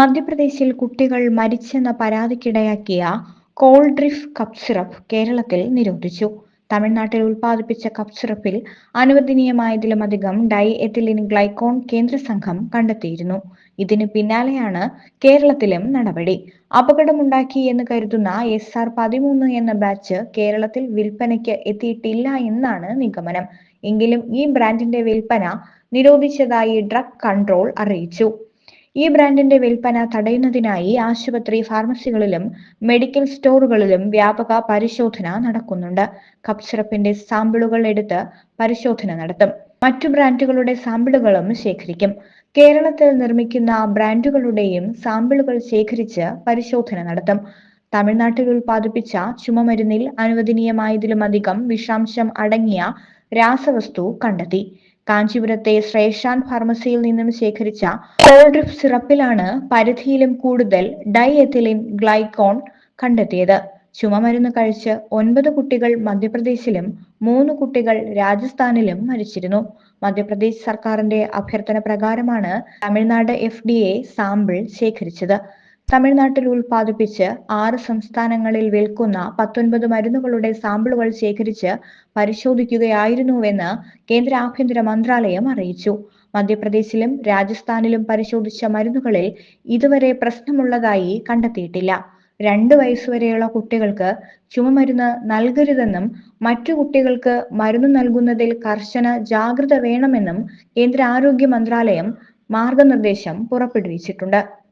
മധ്യപ്രദേശിൽ കുട്ടികൾ മരിച്ചെന്ന പരാതിക്കിടയാക്കിയ കോൾഡ്രിഫ് കപ്പ് സിറപ്പ് കേരളത്തിൽ നിരോധിച്ചു. തമിഴ്നാട്ടിൽ ഉൽപ്പാദിപ്പിച്ച കപ്പ് സിറപ്പിൽ അനുവദനീയമായതിലുമധികം ഡൈ എത്തിലിൻ ഗ്ലൈക്കോൺ കേന്ദ്ര സംഘം കണ്ടെത്തിയിരുന്നു. ഇതിന് പിന്നാലെയാണ് കേരളത്തിലും നടപടി. അപകടമുണ്ടാക്കി എന്ന് കരുതുന്ന എസ് ആർ പതിമൂന്ന് എന്ന ബാച്ച് കേരളത്തിൽ വിൽപ്പനയ്ക്ക് എത്തിയിട്ടില്ല എന്നാണ് നിഗമനം. എങ്കിലും ഈ ബ്രാൻഡിന്റെ വിൽപ്പന നിരോധിച്ചതായി ഡ്രഗ് കൺട്രോൾ അറിയിച്ചു. ഈ ബ്രാൻഡിന്റെ വിൽപ്പന തടയുന്നതിനായി ആശുപത്രി ഫാർമസികളിലും മെഡിക്കൽ സ്റ്റോറുകളിലും വ്യാപക പരിശോധന നടക്കുന്നുണ്ട്. കപ്പ് സിറപ്പിന്റെ സാമ്പിളുകൾ എടുത്ത് പരിശോധന നടത്തും. മറ്റു ബ്രാൻഡുകളുടെ സാമ്പിളുകളും ശേഖരിക്കും. കേരളത്തിൽ നിർമ്മിക്കുന്ന ബ്രാൻഡുകളുടെയും സാമ്പിളുകൾ ശേഖരിച്ച് പരിശോധന നടത്തും. തമിഴ്നാട്ടിൽ ഉൽപ്പാദിപ്പിച്ച ചുമമരുന്നിൽ അനുവദനീയമായതിലുമധികം വിഷാംശം അടങ്ങിയ രാസവസ്തു കണ്ടെത്തി. കാഞ്ചീപുരത്തെ ശ്രേഷാൻ ഫാർമസിയിൽ നിന്നും ശേഖരിച്ച കോൾഡ്രിഫ് സിറപ്പിലാണ് പരിധിയിലും കൂടുതൽ ഡൈ എത്തിലിൻ ഗ്ലൈക്കോൺ കണ്ടെത്തിയത്. ചുമമരുന്ന് കഴിച്ച് ഒൻപത് കുട്ടികൾ മധ്യപ്രദേശിലും മൂന്ന് കുട്ടികൾ രാജസ്ഥാനിലും മരിച്ചിരുന്നു. മധ്യപ്രദേശ് സർക്കാരിന്റെ അഭ്യർത്ഥന പ്രകാരമാണ് തമിഴ്നാട് എഫ് സാമ്പിൾ ശേഖരിച്ചത്. തമിഴ്നാട്ടിൽ ഉൽപ്പാദിപ്പിച്ച് ആറ് സംസ്ഥാനങ്ങളിൽ വിൽക്കുന്ന പത്തൊൻപത് മരുന്നുകളുടെ സാമ്പിളുകൾ ശേഖരിച്ച് പരിശോധിക്കുകയായിരുന്നുവെന്ന് കേന്ദ്ര ആഭ്യന്തര മന്ത്രാലയം അറിയിച്ചു. മധ്യപ്രദേശിലും രാജസ്ഥാനിലും പരിശോധിച്ച മരുന്നുകളിൽ ഇതുവരെ പ്രശ്നമുള്ളതായി കണ്ടെത്തിയിട്ടില്ല. രണ്ട് വയസ്സുവരെയുള്ള കുട്ടികൾക്ക് ചുമമരുന്ന് നൽകരുതെന്നും മറ്റു കുട്ടികൾക്ക് മരുന്ന് നൽകുന്നതിൽ കർശന ജാഗ്രത വേണമെന്നും കേന്ദ്ര ആരോഗ്യ മന്ത്രാലയം മാർഗനിർദ്ദേശം പുറപ്പെടുവിച്ചിട്ടുണ്ട്.